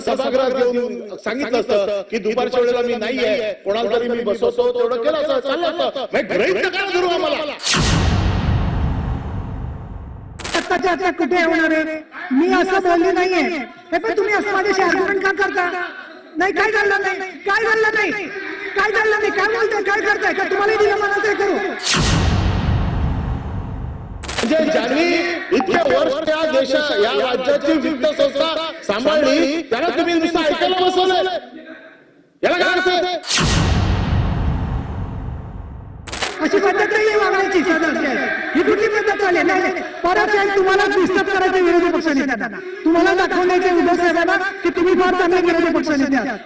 जर सभागृहात घेऊन सांगितलं असतं की दुपारच्या वेळेला मी नाहीये कोणाला तरी मी बसवतो तेवढं केलं असं चाललं असतं. मग गृहीत नका धरू आम्हाला कुठे होणार आहे मी असं बोलले नाहीये. हे पण तुम्ही असं माझ्याशी आर्ग्युमेंट का करता? नाही काय झालं नाही? काय झालं नाही? काय झालं नाही? काय बोलताय? काय करताय? का तुम्हाला दिलं मला ते करू? म्हणजे ज्यांनी इतके वर्ष या देशा या राज्याची वित्त संस्था सांभाळली. त्याला तुम्ही नुसतं ऐकायला बसवलं याला काय अर्थ आहे? अशी पद्धत नाही वागण्याची सदस्य ही कुठली पद्धत चालेल नाही. परत एक तुम्हाला डिस्टर्ब करायचे विरोधी पक्ष नेत्यांना तुम्हाला दाखवण्याचे उद्धव साहेबांना की तुम्ही फार चांगले विरोधी पक्ष नेते आहात.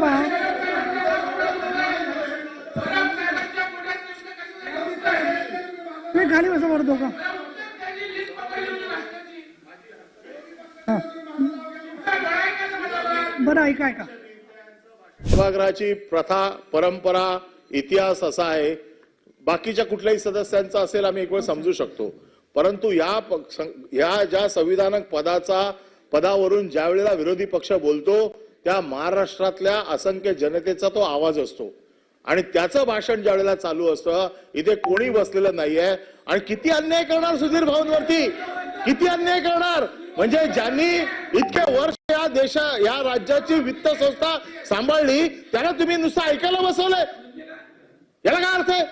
भाषणाची. खाली काय बळायचं मला? बरं ऐका ऐका सभागृहाची प्रथा परंपरा इतिहास असा आहे बाकीच्या कुठल्याही सदस्यांचा असेल आम्ही एक वेळ समजू शकतो परंतु या पक्ष या ज्या संविधानक पदाचा पदावरून ज्या वेळेला विरोधी पक्ष बोलतो त्या महाराष्ट्रातल्या असंख्य जनतेचा तो आवाज असतो. आणि त्याचं भाषण ज्या वेळेला चालू असतं इथे कोणी बसलेलं नाहीये. आणि किती अन्याय करणार सुधीर भाऊंवरती? किती अन्याय करणार? म्हणजे ज्यांनी इतके वर्ष या देशा या राज्याची वित्त संस्था सांभाळली त्याला तुम्ही नुसतं ऐकायला बसवलंय. याला काय अर्थ आहे?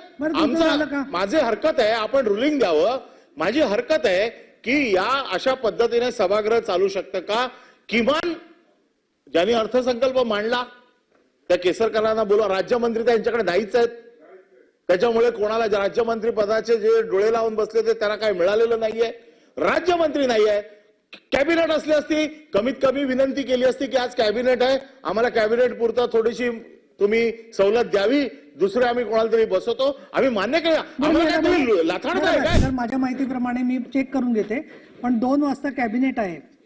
आमचा माझी हरकत आहे आपण रुलिंग द्यावं. माझी हरकत आहे की या अशा पद्धतीने सभागृह चालू शकतं का? किमान ज्यांनी अर्थसंकल्प मांडला त्या केसरकरांना बोला राज्यमंत्री त्यांच्याकडे नाहीच आहेत. त्याच्यामुळे कोणाला राज्यमंत्री पदाचे जे डोळे लावून बसले ते त्यांना काय मिळालेलं नाहीये. राज्यमंत्री नाहीये. कॅबिनेट असली असती कमीत कमी विनंती केली असती की आज कॅबिनेट आहे. आम्हाला कॅबिनेट पुरता थोडीशी तुम्ही सवलत द्यावी. दुसरे आम्ही कोणाला तरी बसवतो. आम्ही मान्य केलं आम्हाला काय तुम्ही लाथाड आहे काय? माझ्या माहितीप्रमाणे मी चेक करून घेते. पण दोन वाजता कॅबिनेट आहे.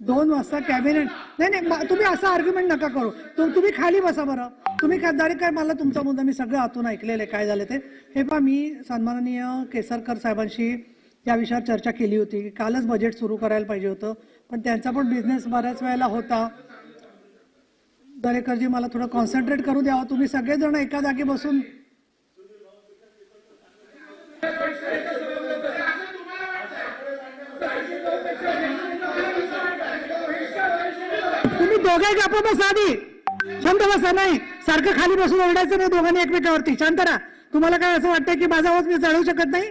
दोन वाजता कॅबिनेट नाही नाही तुम्ही असं आर्ग्युमेंट नका करू. तु- तुम्ही खाली बसा बरं. तुम्ही काय काय मला तुमचा मुद्दा मी सगळं आतून ऐकलेलं काय झालं ते? हे पहा मी सन्माननीय केसरकर साहेबांशी या विषयावर चर्चा केली होती. की कालच बजेट सुरू करायला पाहिजे होतं. पण त्यांचा पण बिझनेस बऱ्याच वेळेला होता. दरेकरजी मला थोडं कॉन्सन्ट्रेट करू द्यावं. तुम्ही सगळेजण एका जागी बसून तुम्ही दोघे गप्प बसा आधी. शांत बसा नाही. सारखं खाली बसून ओरडायचं नाही दोघांनी एकमेकावरती. शांत राहा. तुम्हाला काय असं वाटतंय की माझा आवाज मी चढवू शकत नाही?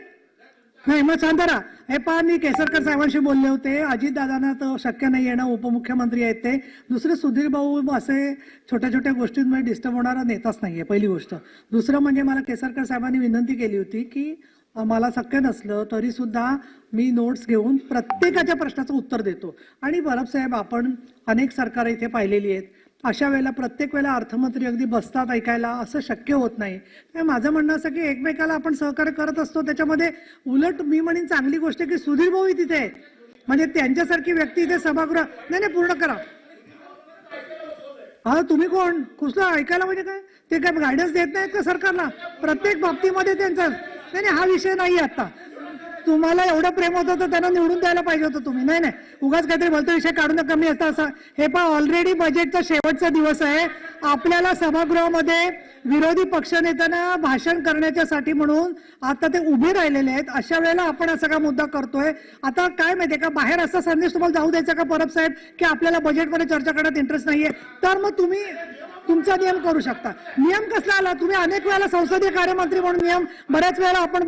नाही मग शांत राहा. हे पहा मी केसरकर साहेबांशी बोलले होते. अजितदादांना तर शक्य नाही येणं. उपमुख्यमंत्री आहेत ते. दुसरे सुधीर भाऊ असे छोट्या छोट्या गोष्टींमध्ये डिस्टर्ब होणारा नेताच नाहीये पहिली गोष्ट. दुसरं म्हणजे मला केसरकर साहेबांनी विनंती केली होती की मला शक्य नसलं तरी सुद्धा मी नोट्स घेऊन प्रत्येकाच्या प्रश्नाचं उत्तर देतो. आणि बरब साहेब आपण अनेक सरकार इथे पाहिलेली आहेत. अशा वेळेला प्रत्येक वेळेला अर्थमंत्री अगदी बसतात ऐकायला असं शक्य होत नाही. माझं म्हणणं असं की एकमेकाला आपण सहकार्य करत असतो त्याच्यामध्ये उलट मी म्हणेन चांगली गोष्ट की सुधीर भाऊ तिथे म्हणजे त्यांच्यासारखी व्यक्ती इथे सभागृह नाही नाही पूर्ण करा. हा तुम्ही कोण? कुसलं ऐकायला म्हणजे काय? ते काय गायडन्स देत नाहीत का सरकारला? प्रत्येक बाबतीमध्ये त्यांचं नाही नाही, हा विषय नाही आता. तुम्हाला एवढं प्रेम होतं तर त्यांना निवडून द्यायला पाहिजे होतं तुम्ही. नाही नाही. उगाच काहीतरी बोलतो विषय काढून कमी असता असं हे पण ऑलरेडी बजेटचा शेवटचा दिवस आहे. आपल्याला सभागृहामध्ये विरोधी पक्षनेत्यांना भाषण करण्याच्यासाठी म्हणून आता ते उभे राहिलेले आहेत. अशा वेळेला आपण हा सगळा मुद्दा करतोय? आता काय माहितीये का? बाहेर असा संदेश तुम्हाला जाऊ द्यायचा का परब साहेब? की आपल्याला बजेटमध्ये चर्चा करण्यात इंटरेस्ट नाहीये. तर मग तुम्ही तुमचा नियम करू शकता. नियम कसला आला? तुम्ही अनेक वेळेला संसदीय कार्यमंत्री म्हणून नियम बऱ्याच वेळेला आपण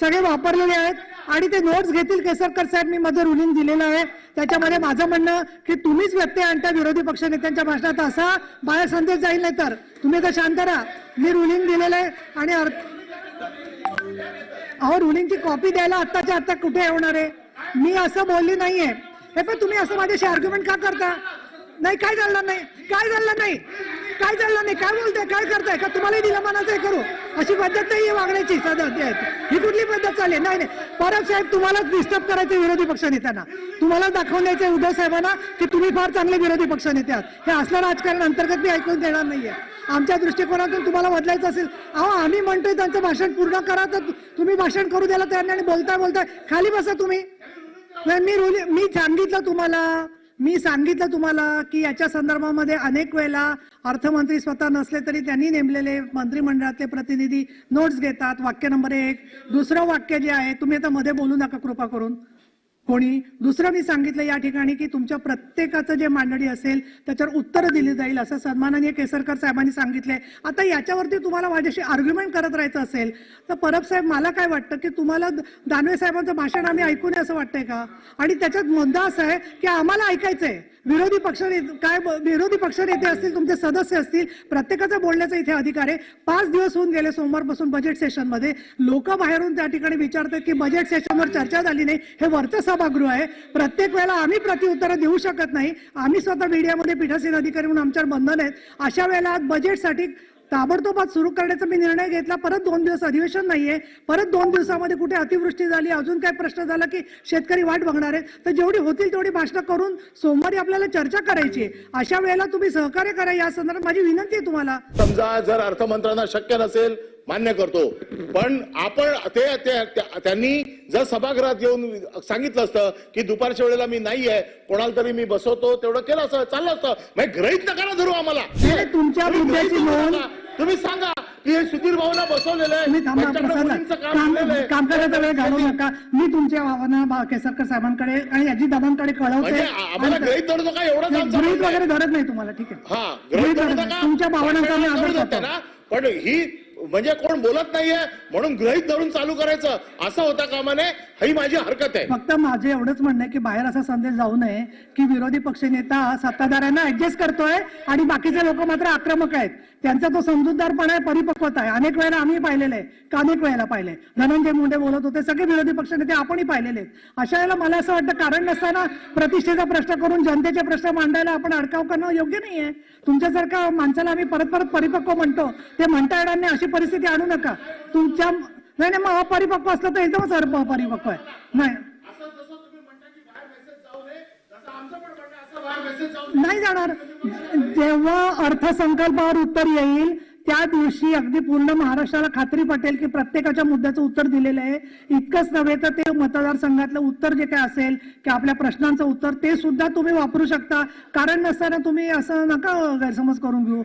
सगळे वापरलेले आहेत. आणि ते नोट्स घेतील केसरकर साहेब मी माझं रुलिंग दिलेलं आहे. त्याच्यामध्ये माझं म्हणणं की तुम्हीच व्यत्यय आणता विरोधी पक्ष नेत्यांच्या भाषणात असा बाहेर संदेश जाईल नाही तर. तुम्ही तर शांत राहा. मी रुलिंग दिलेलं आहे आणि अर्थ अहो रुलिंगची कॉपी द्यायला आत्ताच्या आत्ता कुठे होणार आहे? मी असं बोलली नाहीये. हे पण तुम्ही असं माझ्याशी आर्ग्युमेंट का करता? नाही काय झालं नाही? काय झालं नाही? काय चाललं नाही? काय बोलताय? काय करताय? का तुम्हालाही दिलं मनाचं करू? अशी पद्धत नाही वागण्याची सदस्य ही कुठली पद्धत चालली? नाही नाही. परत साहेब तुम्हालाच डिस्टर्ब करायचे विरोधी पक्षनेत्यांना तुम्हाला दाखवून द्यायचे उद्धव साहेबांना की तुम्ही फार चांगले विरोधी पक्षनेते आहात. हे असलं राजकारण अंतर्गत मी ऐकून देणार नाहीये. आमच्या दृष्टिकोनातून तुम्हाला बदलायचं असेल. अहो आम्ही म्हणतोय त्यांचं भाषण पूर्ण करा तर तुम्ही भाषण करू द्यायला तयार नाही आणि बोलताय बोलताय खाली बसा तुम्ही. मी मी सांगितलं तुम्हाला. मी सांगितलं तुम्हाला की याच्या संदर्भामध्ये अनेक वेळेला अर्थमंत्री स्वतः नसले तरी त्यांनी नेमलेले मंत्रिमंडळातले प्रतिनिधी नोट्स घेतात. वाक्य नंबर एक. दुसरं वाक्य जे आहे तुम्ही आता मध्ये बोलू नका कृपा करून. कोणी दुसरं मी सांगितलं या ठिकाणी की तुमच्या प्रत्येकाचं जे मांडणी असेल त्याच्यावर उत्तरं दिली जाईल असं सन्माननीय केसरकर साहेबांनी सांगितलंय. आता याच्यावरती तुम्हाला माझ्याशी आर्ग्युमेंट करत राहायचं असेल तर परब साहेब मला काय वाटतं की तुम्हाला दानवे साहेबांचं भाषण आम्ही ऐकू नये असं वाटतंय का? आणि त्याच्यात मुद्दा असा आहे की आम्हाला ऐकायचंय. विरोधी पक्ष काय विरोधी पक्ष नेते असतील तुमचे सदस्य असतील प्रत्येकाचा बोलण्याचा इथे अधिकार आहे. पाच दिवस होऊन गेले सोमवारपासून बजेट सेशनमध्ये लोक बाहेरून त्या ठिकाणी विचारतात की बजेट सेशनवर चर्चा झाली नाही. हे वरचं सभागृह आहे. प्रत्येक वेळेला आम्ही प्रतिउत्तरं देऊ शकत नाही. आम्ही स्वतः मीडियामध्ये पीठासीन अधिकारी म्हणून आमच्यावर बंधन आहेत. अशा वेळेला बजेटसाठी ताबडतोब आज सुरू करण्याचा मी निर्णय घेतला. परत दोन दिवस अधिवेशन नाहीये. परत दोन दिवसामध्ये कुठे अतिवृष्टी झाली अजून काय प्रश्न झाला की शेतकरी वाट बघणार आहेत. तर जेवढी होतील तेवढी भाषणं करून सोमवारी आपल्याला चर्चा करायची अशा वेळेला तुम्ही सहकार्य करा. या संदर्भात माझी विनंती आहे तुम्हाला. समजा जर अर्थमंत्र्यांना शक्य नसेल मान्य करतो. पण आपण ते ते- त्या- त्यांनी जर सभागृहात येऊन सांगितलं असतं की दुपारच्या वेळेला मी नाही आहे कोणाला तरी मी बसवतो तेवढं केलं असतं चाललं असतं. मग ग्रहित नका ना धरू आम्हाला. तुमच्या तुम्ही गृहीत सांगा की हे सुधीर भाऊला बसवलेलं आहे. काम वेळ घालवू नका. मी तुमच्या भावना केसरकर साहेबांकडे आणि अजितदादांकडे कळवते. म्हणजे आम्हाला आणि- ग्रहित धरू नका गृहीत म्हणणं आहे. वगैरे धरत नाही तुम्हाला ठीक आहे. हा गृहीत ग्रहित धरत तुमच्या भावनांचा आदर करतो. पण ही म्हणजे कोण बोलत नाहीये म्हणून गृहित धरून चालू करायचं. असं होता कामा नये ही माझी हरकत आहे. फक्त माझे एवढंच म्हणणं आहे की बाहेर असा संदेश जाऊ नये की विरोधी पक्षनेता सत्ताधाऱ्यांना ऍडजस्ट करतोय आणि बाकीचे लोक मात्र आक्रमक आहेत. त्यांचा तो समजूतदारपणा आहे परिपक्वता आहे. अनेक वेळेला आम्ही पाहिलेले का अनेक वेळेला पाहिले धनंजय मुंडे बोलत होते सगळे विरोधी पक्षनेते आपणही पाहिलेले अशा वेळेला मला असं वाटतं कारण नसताना प्रतिष्ठेचा प्रश्न करून जनतेचे प्रश्न मांडायला आपण अडकाव करणं योग्य नाहीये. तुमच्यासारख्या माणसाला आम्ही परत परत परिपक्व म्हणतो. ते म्हणता येणार नाही अशी परिस्थिती आणू नका. तुमच्या नाही नाही मग अपरिपक्व असलं तर एकदमच अप- अपरिपक्व आहे. नाही. नाही जाणार. जेव्हा अर्थसंकल्पावर उत्तर येईल त्या दिवशी अगदी पूर्ण महाराष्ट्राला खात्री पटेल की प्रत्येकाच्या मुद्द्याचं उत्तर दिलेलं आहे. इतकंच नव्हे तर ते मतदारसंघातलं उत्तर जे काय असेल की आपल्या प्रश्नांचं उत्तर ते सुद्धा तुम्ही वापरू शकता. कारण नसताना तुम्ही असं नका गैरसमज करून घेऊ.